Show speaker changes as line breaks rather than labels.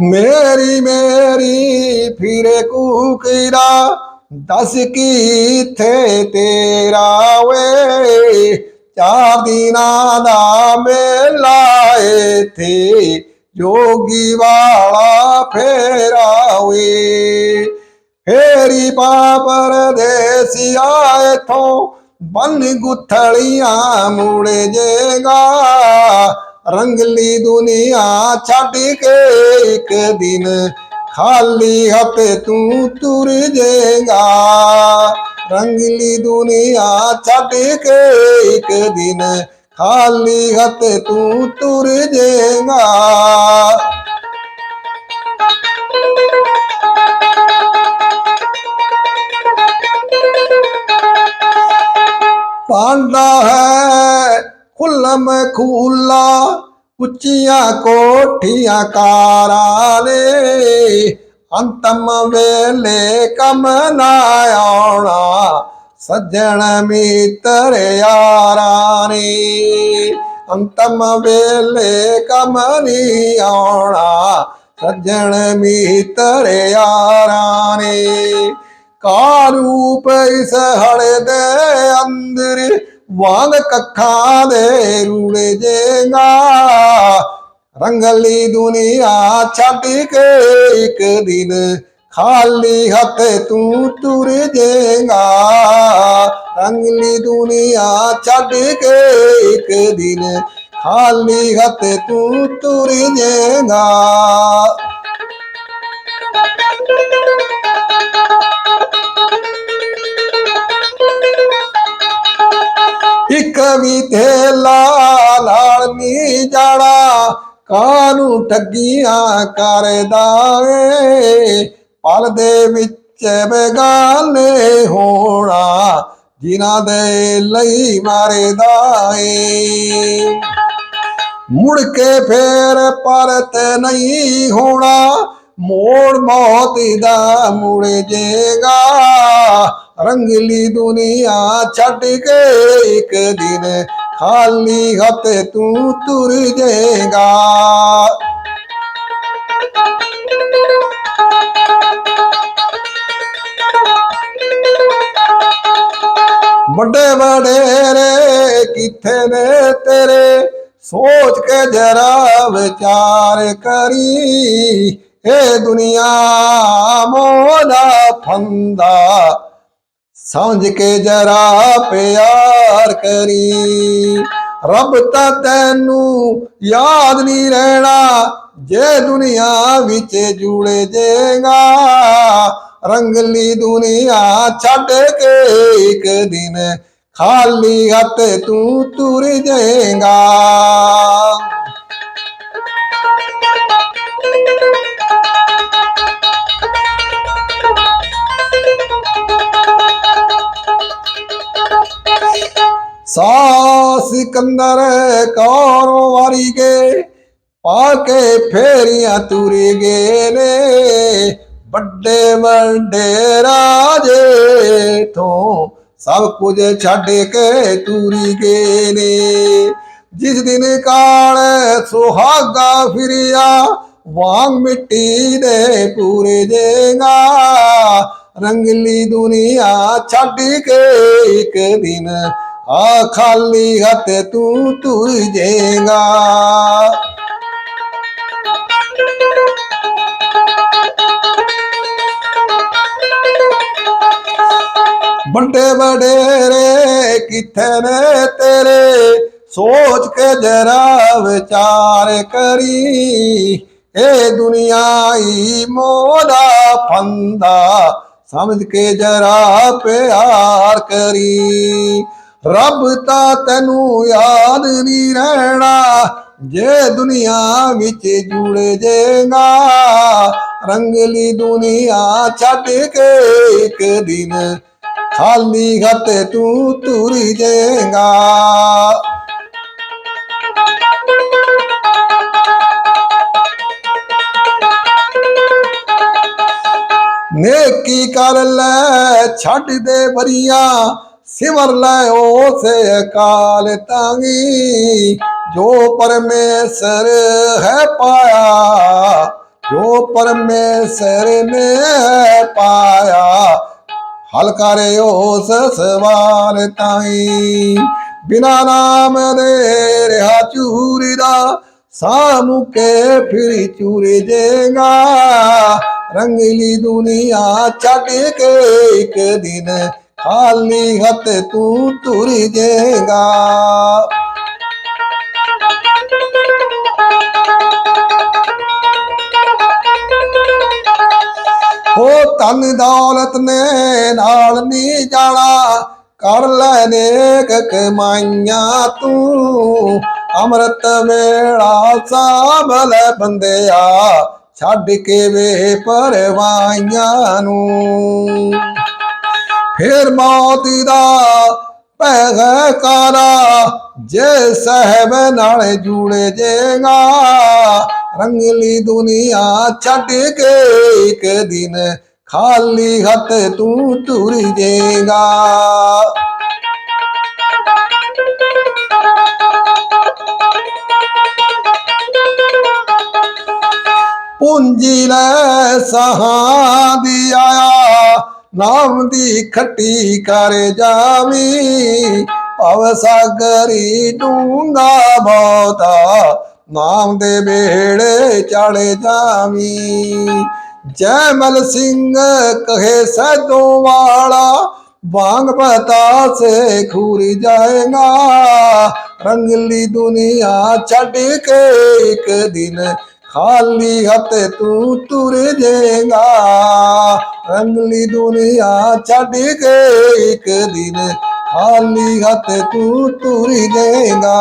ਮੇਰੀ ਮੇਰੀ ਫਿਰੇ ਕੁਕਰਾ ਦੱਸ ਕਿੱਥੇ ਤੇਰਾ ਵੇ ਚਾਰ ਦਿਨਾਂ ਦਾ ਮੇਲਾ ਏਥੇ, ਜੋਗੀ ਵਾਲਾ ਫੇਰਾ ਵੇ ਫੇਰੀ ਪਾਪਰ ਦੇਸਿਆ ਇਥੋਂ ਬਨ ਗੁੱਥਲੀਆਂ ਮੁੜ ਜੇਗਾ। ਰੰਗਲੀ ਦੁਨੀਆ ਛੱਡ ਕੇ ਇੱਕ ਦਿਨ। ਖਾਲੀ ਹੱਥ ਤੂੰ ਤੁਰ ਜੇਗਾ। ਰੰਗਲੀ ਦੁਨੀਆ ਛੱਡ ਕੇ ਇੱਕ ਦਿਨ। ਖਾਲੀ ਹੱਥ ਤੂੰ ਤੁਰ ਜੇਗਾ। ਪਾਂਡਾ ਹੈ ਖੁੱਲਮ ਖੂਲਾ। ਉੱਚੀਆਂ ਕੋਠੀਆਂ ਕਾਰਾਂ ਨੇ, ਅੰਤਮ ਵੇਲੇ ਕਮ ਨਾ ਆਉਣਾ, ਸੱਜਣ ਮਿੱਤਰ ਯਾਰਾਂ ਨੇ। ਅੰਤਮ ਵੇਲੇ ਕਮ ਨਹੀਂ ਆਉਣਾ, ਸੱਜਣ ਮਿੱਤਰ ਯਾਰਾਂ ਨੇ। ਕਾਰੂਪ ਇਸ ਹੜੇ ਦੇ ਅੰਦਰ ਵਾਂਗ ਕੱਖਾਂ ਦੇ ਰੂੜੇ ਜੇਗਾ। ਰੰਗਲੀ ਦੁਨੀਆ ਛੱਡ ਕੇ ਇੱਕ ਦਿਨ ਖਾਲੀ ਹੱਥ ਤੂੰ ਤੁਰ ਜੇਗਾ। ਰੰਗਲੀ ਦੁਨੀਆ ਛੱਡ ਕੇ ਇੱਕ ਦਿਨ ਖਾਲੀ ਹੱਥ ਤੂੰ ਤੁਰ ਜੇਗਾ। ਇੱਕ ਵੀ ਨੀ ਜਾਣਾ। ਕਾਨੂੰ ਠੱਗੀਆਂ ਕਰਦਾ ਏ ਪਲ ਦੇ ਵਿੱਚ ਬੇਗਾਨੇ ਹੋਣਾ, ਜਿਨ੍ਹਾਂ ਦੇ ਲਈ ਮਾਰਦਾ ਏ। ਮੁੜ ਕੇ ਫੇਰ ਪਰਤ ਨਹੀਂ ਹੋਣਾ ਮੋੜ ਮੌਤ ਦਾ ਮੁੜ ਜੇਗਾ ਰੰਗਲੀ ਦੁਨੀਆ ਛੱਡ ਕੇ ਇੱਕ ਦਿਨ ਖਾਲੀ ਹੱਥ ਤੂੰ ਤੁਰ ਜੇਗਾ ਵੱਡੇ ਵਡੇਰੇ ਕਿੱਥੇ ਨੇ ਤੇਰੇ ਸੋਚ ਕੇ ਜਰਾ ਵਿਚਾਰ ਕਰੀ ਇਹ ਦੁਨੀਆ ਮੋਦਾ ਫੰਦਾ ਸਮਝ ਕੇ ਜਰਾ ਪਿਆਰ ਕਰੀ। ਰੱਬ ਤਾਂ ਤੈਨੂੰ ਯਾਦ ਨਹੀਂ ਰਹਿਣਾ, ਜੇ ਦੁਨੀਆ ਵਿੱਚ ਜੁੜੇ ਜੇਗਾ। ਰੰਗਲੀ ਦੁਨੀਆ ਛੱਡ ਕੇ ਇੱਕ ਦਿਨ ਖਾਲੀ ਹੱਥ ਤੂੰ ਤੁਰ ਜਾਏਗਾ ਸਾ ਸਿਕੰਦਰ ਕੌਰੋਂ ਵਾਰੀ ਗਏ, ਪਾ ਕੇ ਫੇਰੀਆਂ ਤੁਰੀ ਗਏ ਨੇ। ਵੱਡੇ ਵੱਡੇ ਰਾਜੇ ਤੋਂ ਸਭ ਕੁਝ ਛੱਡ ਕੇ ਤੁਰੀ ਗਏ ਨੇ। ਜਿਸ ਦਿਨ ਕਾਲ ਸੁਹਾਗਾ ਫਿਰਿਆ, ਵਾਂਗ ਮਿੱਟੀ ਦੇ ਪੂਰੇ ਜੇਗਾ। ਰੰਗਲੀ ਦੁਨੀਆ ਛੱਡ ਕੇ ਇੱਕ ਦਿਨ ਆ ਖਾਲੀ ਹੱਥ ਤੂੰ ਤੁਰ ਜੇਗਾ। ਵੱਡੇ ਵਡੇਰੇ ਕਿੱਥੇ ਨੇ ਤੇਰੇ? ਸੋਚ ਕੇ ਜਰਾ ਵਿਚਾਰ ਕਰੀ। ਇਹ ਦੁਨੀਆ ਹੀ ਮੋਦਾ ਫੰਦਾ। ਸਮਝ ਕੇ ਜਰਾ ਪਿਆਰ ਕਰੀ। ਰੱਬ ਤਾਂ ਤੈਨੂੰ ਯਾਦ ਨਹੀਂ ਰਹਿਣਾ, ਜੇ ਦੁਨੀਆ ਵਿੱਚ ਜੁੜ ਜੇਗਾ ਰੰਗਲੀ ਦੁਨੀਆ ਛੱਡ ਕੇ ਇੱਕ ਦਿਨ ਖਾਲੀ ਹੱਥ ਤੂੰ ਤੁਰ ਜੇਗਾ। ਨੇਕੀ ਕਰ ਲੈ, ਛੱਡ ਦੇ ਬਰੀਆਂ ਸਿਮਰ ਲੈ ਉਸੇ ਅਕਾਲ ਤਾਂਗੀ, ਜੋ ਪਰਮੇਸ਼ਰ ਹੈ ਪਾਇਆ, ਜੋ ਪਰਮੇਸ਼ਰ ਨੇ ਪਾਇਆ। ਹਲ ਕਰੇ ਉਸ ਸਵਾਲ ਤਾਈ, ਬਿਨਾ ਨਾਮ ਦੇ ਰਹਾ ਚੂਰੀ ਦਾ ਸਾਮੂ ਕੇ ਫਿਰ ਚੂਰੇ ਜੇਗਾ। ਰੰਗਲੀ ਦੁਨੀਆ ਛੱਡ ਕੇ ਇੱਕ ਦਿਨ ਖਾਲੀ ਹੱਥ ਤੂੰ ਤੁਰ ਜੇਗਾ। ਹੋ ਧਨ ਦੌਲਤ ਨੇ ਨਾਲ ਨਹੀਂ ਜਾਣਾ, ਕਰ ਲੈ ਨੇਕ ਕਮਾਈਆਂ ਤੂੰ। ਅੰਮ੍ਰਿਤ ਵੇਲਾ ਸਾਂਭਲ ਬੰਦਿਆ, ਛੱਡ ਕੇ ਵੇ ਪਰਵਾਈਆਂ ਨੂੰ। ਫਿਰ ਮੌਤ ਦਾ ਪੈਗਾ ਕਾਰਾ, ਜੇ ਸਹਿਬ ਨਾਲ ਜੁੜੇ ਜੇਗਾ ਰੰਗਲੀ ਦੁਨੀਆ ਛੱਡ ਕੇ ਇੱਕ ਦਿਨ ਖਾਲੀ ਹੱਥ ਤੂੰ ਤੁਰ ਜੇਗਾ। ਪੂੰਜੀ ਲੈ ਸਹਾਂ ਦੀ ਆਇਆ ਨਾਮ ਦੀ ਖੱਟੀ ਕਰ ਜਾਵੀ, ਭਵ ਸਾਗਰੀ ਡੂੰਗਾ ਬਹੁਤਾ, ਨਾਮ ਦੇ ਬੇੜੇ ਚੜ ਜਾਵੀ। ਜੈਮਲ ਸਿੰਘ ਕਹੇ ਸਦੋਂ ਵਾਲਾ, ਵਾਂਗ ਪਤਾ ਸੇ ਖੂਰ ਜਾਏਗਾ। ਰੰਗਲੀ ਦੁਨੀਆ ਛੱਡ ਕੇ ਇੱਕ ਦਿਨ ਖਾਲੀ ਹੱਥ ਤੂੰ ਤੁਰ ਜੇਗਾ। ਰੰਗਲੀ ਦੁਨੀਆ ਛੱਡ ਕੇ ਇੱਕ ਦਿਨ ਖਾਲੀ ਹੱਥ ਤੂੰ ਤੁਰ ਜੇਗਾ।